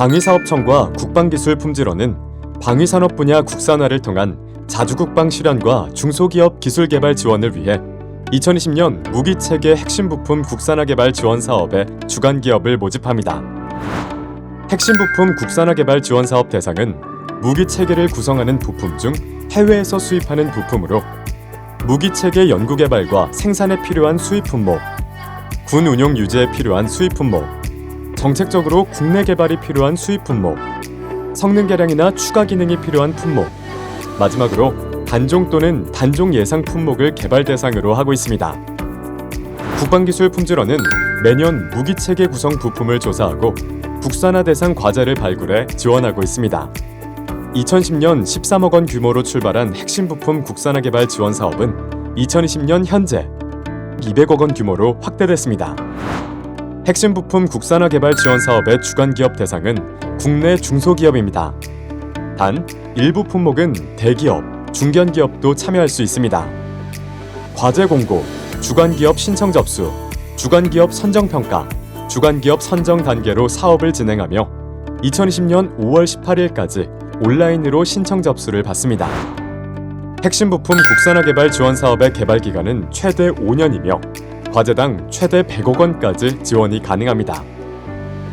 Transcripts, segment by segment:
방위사업청과 국방기술품질원은 방위산업 분야 국산화를 통한 자주국방 실현과 중소기업 기술 개발 지원을 위해 2020년 무기체계 핵심 부품 국산화 개발 지원 사업에 주관 기업을 모집합니다. 핵심 부품 국산화 개발 지원 사업 대상은 무기 체계를 구성하는 부품 중 해외에서 수입하는 부품으로 무기 체계 연구 개발과 생산에 필요한 수입 품목, 군 운용 유지에 필요한 수입 품목, 정책적으로 국내 개발이 필요한 수입 품목, 성능 개량이나 추가 기능이 필요한 품목, 마지막으로 단종 또는 단종 예상 품목을 개발 대상으로 하고 있습니다. 국방기술품질원은 매년 무기 체계 구성 부품을 조사하고 국산화 대상 과제를 발굴해 지원하고 있습니다. 2010년 13억 원 규모로 출발한 핵심 부품 국산화 개발 지원 사업은 2020년 현재 200억 원 규모로 확대됐습니다. 핵심 부품 국산화 개발 지원 사업의 주관 기업 대상은 국내 중소기업입니다. 단 일부 품목은 대기업, 중견기업도 참여할 수 있습니다. 과제 공고, 주관 기업 신청 접수, 주관 기업 선정 평가, 주관 기업 선정 단계로 사업을 진행하며 2020년 5월 18일까지 온라인으로 신청 접수를 받습니다. 핵심 부품 국산화 개발 지원 사업의 개발 기간은 최대 5년이며 과제당 최대 100억 원까지 지원이 가능합니다.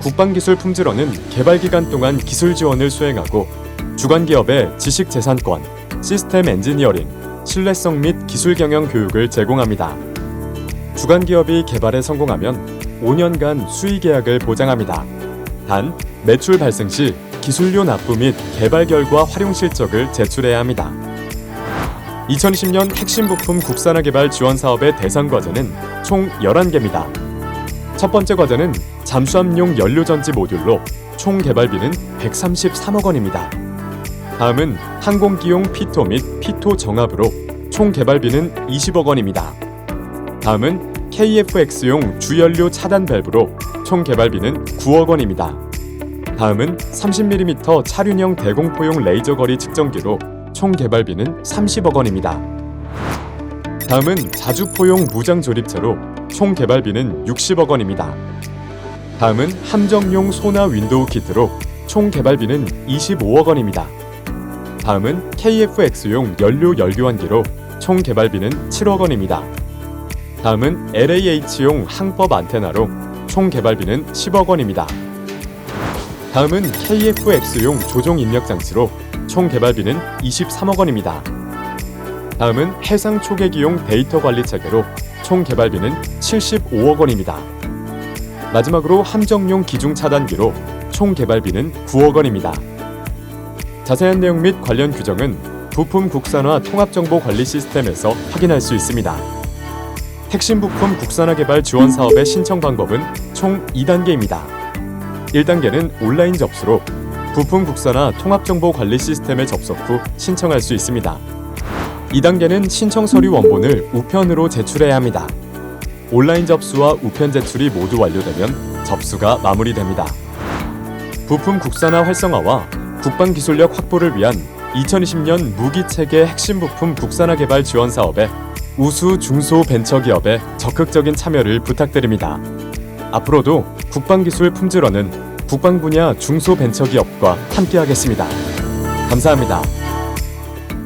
국방기술 품질원은 개발 기간 동안 기술 지원을 수행하고 주관 기업의 지식 재산권, 시스템 엔지니어링, 신뢰성 및 기술 경영 교육을 제공합니다. 주관 기업이 개발에 성공하면 5년간 수의 계약을 보장합니다. 단 매출 발생 시 기술료 납부 및 개발 결과 활용 실적을 제출해야 합니다. 2020년 핵심 부품 국산화 개발 지원 사업의 대상 과제는 총 11개입니다. 첫 번째 과제는 잠수함용 연료 전지 모듈로 총 개발비는 133억 원입니다. 다음은 항공기용 피토 및 피토 정합으로 총 개발비는 20억 원입니다. 다음은 KFX용 주연료 차단 밸브로 총 개발비는 9억 원입니다. 다음은 30mm 차륜형 대공포용 레이저 거리 측정기로 총 개발비는 30억 원입니다. 다음은 자주포용 무장 조립체로 총 개발비는 60억 원입니다. 다음은 함정용 소나 윈도우 키트로 총 개발비는 25억 원입니다. 다음은 KFX용 연료 열교환기로 총 개발비는 7억 원입니다. 다음은 LAH용 항법 안테나로 총 개발비는 10억 원입니다. 다음은 KFX용 조종 입력 장치로 총 개발비는 23억 원입니다. 다음은 해상 초계기용 데이터 관리 체계로 총 개발비는 75억 원입니다. 마지막으로 함정용 기중 차단기로 총 개발비는 9억 원입니다. 자세한 내용 및 관련 규정은 부품 국산화 통합정보 관리 시스템에서 확인할 수 있습니다. 핵심 부품 국산화 개발 지원 사업의 신청 방법은 총 2단계입니다. 1단계는 온라인 접수로 부품 국산화 통합정보 관리 시스템에 접속 후 신청할 수 있습니다. 2단계는 신청 서류 원본을 우편으로 제출해야 합니다. 온라인 접수와 우편 제출이 모두 완료되면 접수가 마무리됩니다. 부품 국산화 활성화와 국방 기술력 확보를 위한 2020년 무기 체계 핵심 부품 국산화 개발 지원 사업에 우수 중소 벤처 기업의 적극적인 참여를 부탁드립니다. 앞으로도 국방 기술 품질원은 국방 분야 중소 벤처 기업과 함께하겠습니다. 감사합니다.